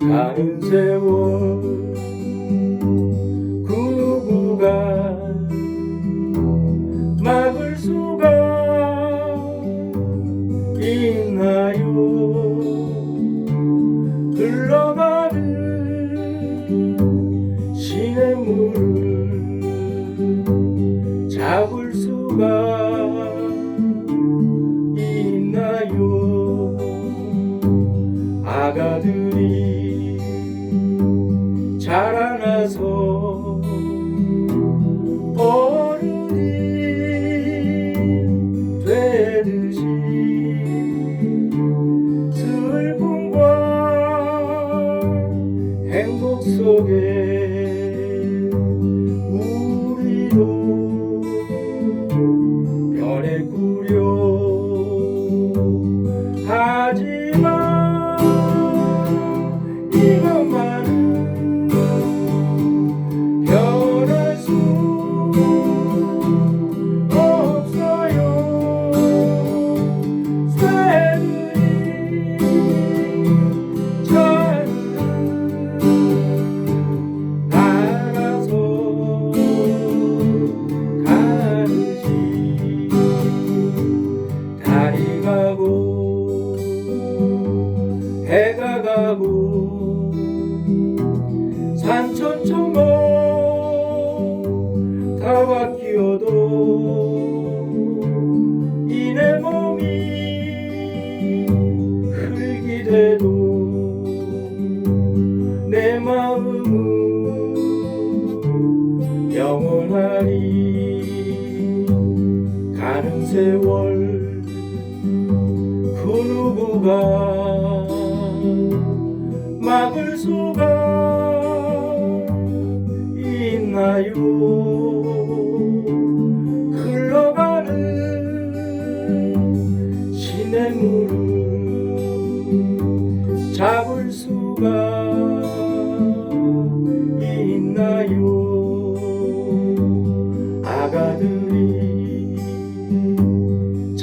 가는 세월 수가 있나요? 아가들이 자라나서 어른이 되듯이 슬픔과 행복 속에 내 몸이 흙이 돼도 내 마음은 영원하리 가는 세월 그 누구가 막을 수가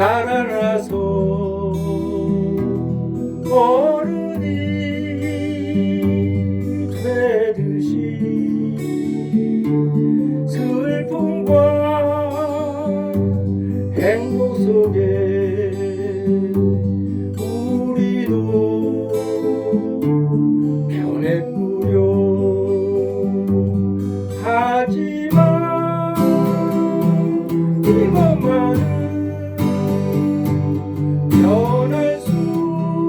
자라나서 어른이 되듯이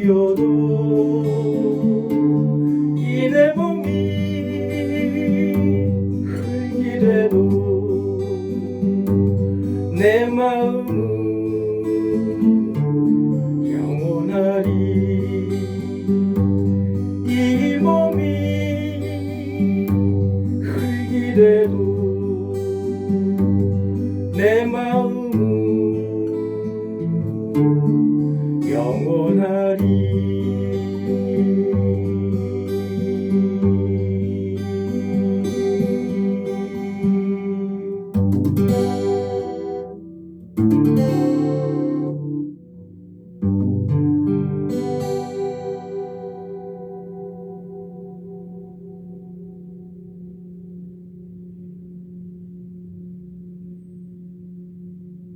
다 바뀌어도 이내 몸이 흙이 돼도 내 마음은 영원하리. 이 몸이 흙이 돼도 Música